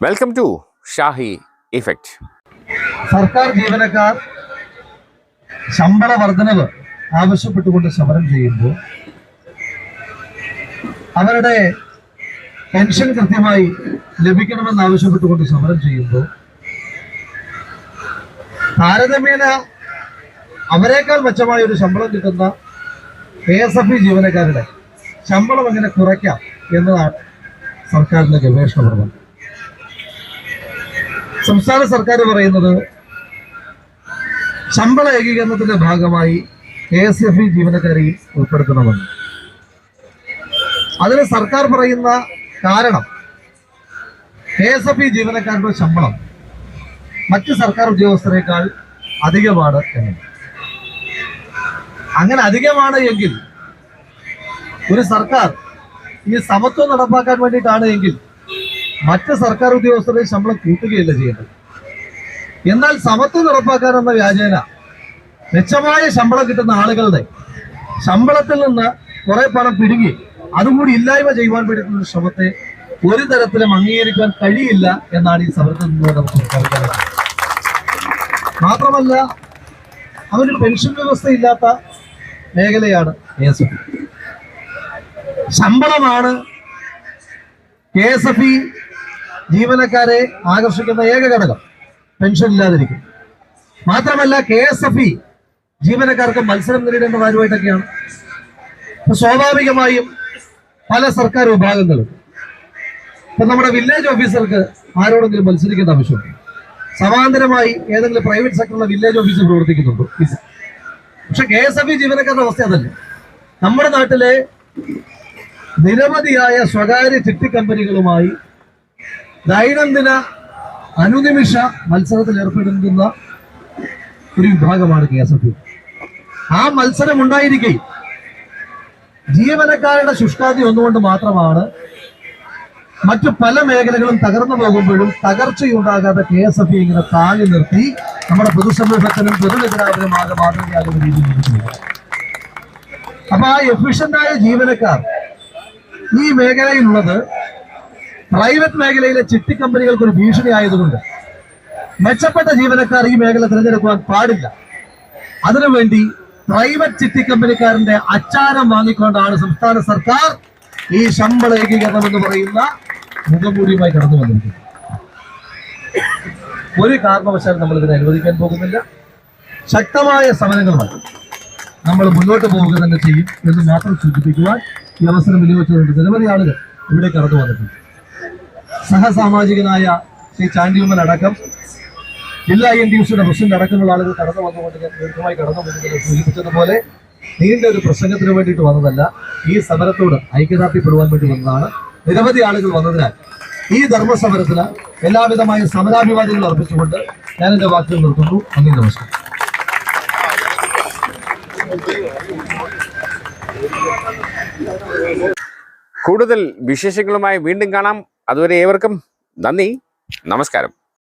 Welcome to Shahi effect സർക്കാർ ജീവനക്കാർ ശമ്പള വർധനവ് ആവശ്യപ്പെട്ടുകൊണ്ട് സമരം ചെയ്യുമ്പോൾ അവരുടെ പെൻഷൻ കൃത്യമായി ലഭിക്കണമെന്ന് ആവശ്യപ്പെട്ടുകൊണ്ട് സമരം ചെയ്യുമ്പോൾ താരതമ്യേന അവരെക്കാൾ മെച്ചമായ ഒരു ശമ്പളം കിട്ടുന്ന കെ എസ് എഫ് ഇ ജീവനക്കാരുടെ ശമ്പളം എങ്ങനെ കുറയ്ക്കാം എന്നതാണ് സർക്കാരിന്റെ ഗവേഷണ പ്രബന്ധം സംസ്ഥാന സർക്കാർ പറയുന്നത് ശമ്പള ഏകീകരണത്തിന്റെ ഭാഗമായി കെ എസ് എഫ് ഇ ജീവനക്കാരെയും ഉൾപ്പെടുത്തണമെന്ന്. അതിന് സർക്കാർ പറയുന്ന കാരണം കെ എസ് എഫ് ഇ ജീവനക്കാരുടെ ശമ്പളം മറ്റ് സർക്കാർ ഉദ്യോഗസ്ഥരെക്കാൾ അധികമാണ് എന്ന്. അങ്ങനെ അധികമാണ് എങ്കിൽ ഒരു സർക്കാർ ഈ സമത്വം നടപ്പാക്കാൻ വേണ്ടിയിട്ടാണ് എങ്കിൽ മറ്റ് സർക്കാർ ഉദ്യോഗസ്ഥരുടെ ശമ്പളം കൂട്ടുകയല്ല ചെയ്യേണ്ടത്. എന്നാൽ സമത്വം ഉറപ്പാക്കാൻ എന്ന വ്യാജേന മെച്ചമായ ശമ്പളം കിട്ടുന്ന ആളുകളുടെ ശമ്പളത്തിൽ നിന്ന് കുറെ പണം പിടുങ്ങി അതുകൂടി ഇല്ലായ്മ ചെയ്യുവാൻ വേണ്ടിയിട്ടുള്ള ശ്രമത്തെ ഒരു തരത്തിലും അംഗീകരിക്കാൻ കഴിയില്ല എന്നാണ് ഈ സമരത്തിൽ നമുക്ക് മാത്രമല്ല അവന് പെൻഷൻ വ്യവസ്ഥ ഇല്ലാത്ത മേഖലയാണ് കെ എസ് എഫ്. ശമ്പളമാണ് കെ എസ് എഫ് ഇ ജീവനക്കാരെ ആകർഷിക്കുന്ന ഏക ഘടകം പെൻഷൻ ഇല്ലാതിരിക്കും. മാത്രമല്ല കെ എസ് എഫ് ഇ ജീവനക്കാർക്ക് മത്സരം നേരിടേണ്ട കാര്യമായിട്ടൊക്കെയാണ്. ഇപ്പൊ സ്വാഭാവികമായും പല സർക്കാർ വിഭാഗങ്ങളും. ഇപ്പൊ നമ്മുടെ വില്ലേജ് ഓഫീസർക്ക് ആരോടെങ്കിലും മത്സരിക്കേണ്ട ആവശ്യമുണ്ട്? സമാന്തരമായി ഏതെങ്കിലും പ്രൈവറ്റ് സെക്ടറിലെ വില്ലേജ് ഓഫീസർ പ്രവർത്തിക്കുന്നുണ്ടോ? പക്ഷെ കെ എസ് എഫ് ഇ ജീവനക്കാരുടെ അവസ്ഥ അതല്ല. നമ്മുടെ നാട്ടിലെ നിരവധിയായ സ്വകാര്യ ചിട്ടി കമ്പനികളുമായി ദൈനംദിന അനുനിമിഷ മത്സരത്തിൽ ഏർപ്പെടുന്ന ഒരു വിഭാഗമാണ് കെ എസ് എഫ് യു ആ മത്സരം ഉണ്ടായിരിക്കെ. ജീവനക്കാരുടെ ശുഷ്കാതി ഒന്നുകൊണ്ട് മാത്രമാണ്. മറ്റു പല മേഖലകളും തകർന്നു പോകുമ്പോഴും തകർച്ചയുണ്ടാകാതെ കെ എസ് എഫ് ഇങ്ങനെ താങ്ങി നിർത്തി. നമ്മുടെ പൊതുസമൂഹത്തിനും പൊതുനിരാപനും ആകെ മാതൃകയാകുന്ന രീതിയിൽ. അപ്പൊ ആ എഫിഷ്യന്റായ ജീവനക്കാർ ഈ മേഖലയിലുള്ളത് പ്രൈവറ്റ് മേഖലയിലെ ചിട്ടി കമ്പനികൾക്ക് ഒരു ഭീഷണി ആയതുകൊണ്ട് മെച്ചപ്പെട്ട ജീവനക്കാർ ഈ മേഖല തിരഞ്ഞെടുക്കുവാൻ പാടില്ല. അതിനുവേണ്ടി പ്രൈവറ്റ് ചിട്ടി കമ്പനിക്കാരന്റെ അച്ചാരം വാങ്ങിക്കൊണ്ടാണ് സംസ്ഥാന സർക്കാർ ഈ ശമ്പള ഏകീകരണം എന്ന് പറയുന്ന മുഖംമൂടിയുമായി കടന്നു വന്നിരിക്കുന്നത്. ഒരു കാരണവശാലും നമ്മൾ ഇതിനെ അനുവദിക്കാൻ പോകുന്നില്ല. ശക്തമായ സമരങ്ങളുമായി നമ്മൾ മുന്നോട്ട് പോവുക തന്നെ ചെയ്യും എന്ന് മാത്രം സൂചിപ്പിക്കുവാൻ ഈ അവസരം വിനിയോഗിച്ചുകൊണ്ട് നിരവധി ആളുകൾ ഇവിടെ കടന്നു വന്നിട്ടുണ്ട്. സഹസാമാജികനായ ശ്രീ ചാണ്ടിയുമ്മൻ അടക്കം ജില്ലാ എൻ ഡി സിയുടെ പ്രസിഡന്റ് അടക്കമുള്ള ആളുകൾ കടന്നു വന്നുകൊണ്ട് ഞാൻ ദീർഘമായി കടന്നു വന്നത് സൂചിപ്പിച്ചതുപോലെ നീണ്ട ഒരു പ്രസംഗത്തിന് വേണ്ടിയിട്ട് വന്നതല്ല ഈ സമരത്തോട് ഐക്യദാർഢ്യപ്പെടുവാൻ വേണ്ടി വന്നതാണ്. നിരവധി ആളുകൾ വന്നതിനാൽ ഈ ധർമ്മസമരത്തിന് എല്ലാവിധമായ സമരാഭിവാദികൾ അർപ്പിച്ചുകൊണ്ട് ഞാൻ എന്റെ വാക്കുകൾ നിർത്തുന്നു. നന്ദി നമസ്കാരം. കൂടുതൽ വിശേഷങ്ങളുമായി വീണ്ടും കാണാം. അതുവരെ ഏവർക്കും നന്ദി. നമസ്കാരം.